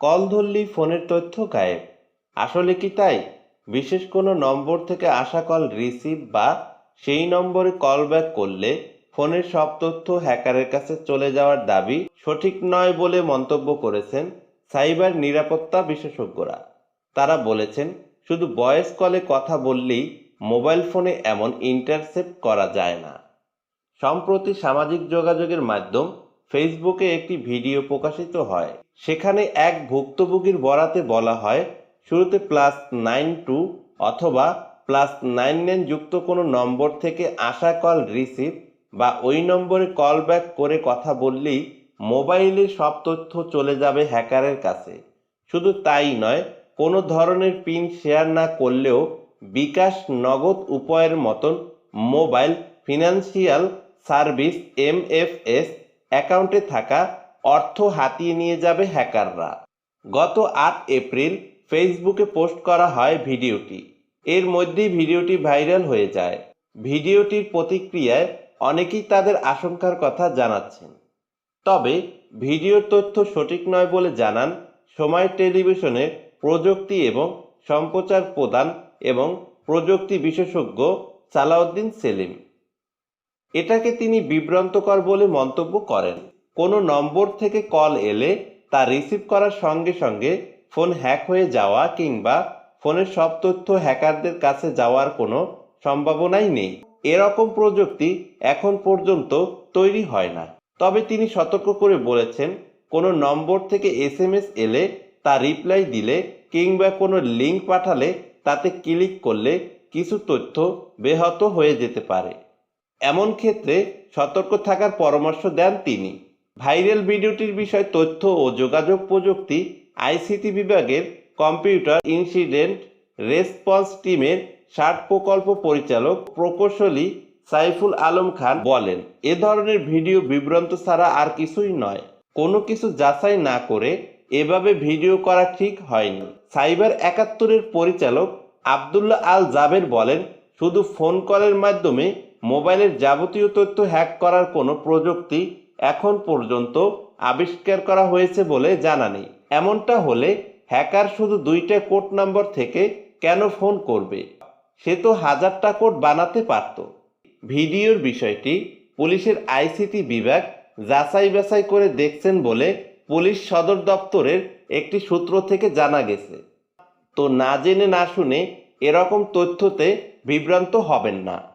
Call ধরলেই ফোনের তথ্য গায়েব। আসলে কি তাই? বিশেষ কোনো নম্বর থেকে আসা কল রিসিভ বা সেই নম্বরে কল ব্যাক করলে ফোনের সব তথ্য হ্যাকারের কাছে চলে যাওয়ার দাবি সঠিক নয় বলে মন্তব্য করেছেন সাইবার নিরাপত্তা বিশেষজ্ঞরা। তারা বলেছেন, শুধু ভয়েস কলে কথা বললেই মোবাইল ফোনে এমন ইন্টারসেপ্ট করা যায় না। সম্প্রতি সামাজিক যোগাযোগের মাধ্যম ফেসবুকে একটি ভিডিও প্রকাশিত হয়। সেখানে এক ভুক্তভোগীর বরাতে বলা হয়, শুরুতে প্লাস নাইন টু অথবা প্লাস নাইন নাইন যুক্ত কোনো নম্বর থেকে আসা কল রিসিভ বা ওই নম্বরে কল ব্যাক করে কথা বললেই মোবাইলে সব তথ্য চলে যাবে হ্যাকারের কাছে। শুধু তাই নয়, কোনো ধরনের পিন শেয়ার না করলেও বিকাশ নগদ উপায়ের মতন মোবাইল ফিনান্সিয়াল সার্ভিস এমএফএস অ্যাকাউন্টে থাকা অর্থ হাতিয়ে নিয়ে যাবে হ্যাকাররা। গত আট এপ্রিল ফেসবুকে পোস্ট করা হয় ভিডিওটি। এর মধ্যেই ভিডিওটি ভাইরাল হয়ে যায়। ভিডিওটির প্রতিক্রিয়ায় অনেকেই তাদের আশঙ্কার কথা জানাচ্ছেন। তবে ভিডিওর তথ্য সঠিক নয় বলে জানান সময় টেলিভিশনের প্রযুক্তি এবং সম্প্রচার প্রদান এবং প্রযুক্তি বিশেষজ্ঞ সালাউদ্দিন সেলিম। এটাকে তিনি বিভ্রান্তকর বলে মন্তব্য করেন। কোনো নম্বর থেকে কল এলে তা রিসিভ করার সঙ্গে সঙ্গে ফোন হ্যাক হয়ে যাওয়া কিংবা ফোনের সব তথ্য হ্যাকারদের কাছে যাওয়ার কোনো সম্ভাবনাই নেই। এরকম প্রযুক্তি এখন পর্যন্ত তৈরি হয় না। তবে তিনি সতর্ক করে বলেছেন, কোনো নম্বর থেকে এস এলে তা রিপ্লাই দিলে কিংবা কোনো লিঙ্ক পাঠালে তাতে ক্লিক করলে কিছু তথ্য বেহত হয়ে যেতে পারে। এমন ক্ষেত্রে সতর্ক থাকার পরামর্শ দেন তিনি। ভাইরাল ভিডিওটির বিষয় তথ্য ও যোগাযোগ প্রযুক্তি, আইসিটি বিভাগের কম্পিউটার ইনসিডেন্ট রেসপন্স টিমের ষাট প্রকল্প পরিচালক প্রকৌশলী সাইফুল আলম খান বলেন, এ ধরনের ভিডিও বিভ্রান্ত ছাড়া আর কিছুই নয়। কোনো কিছু যাচাই না করে এভাবে ভিডিও করা ঠিক হয়নি। সাইবার একাত্তরের পরিচালক আবদুল্লাহ আল জাবের বলেন, শুধু ফোন কলের মাধ্যমে মোবাইলের যাবতীয় তথ্য হ্যাক করার কোনো প্রযুক্তি এখন পর্যন্ত আবিষ্কার করা হয়েছে বলে জানা নেই এমনটা হলে হ্যাকার শুধু দুইটা কোড নাম্বার থেকে কেন ফোন করবে? সে তো হাজারটা কোড বানাতে পারত। ভিডিওর বিষয়টি পুলিশের আইসিটি বিভাগ যাচাই বাছাই করে দেখছেন বলে পুলিশ সদর দপ্তরের একটি সূত্র থেকে জানা গেছে। তো না জেনে না শুনে এরকম তথ্যতে বিভ্রান্ত হবেন না।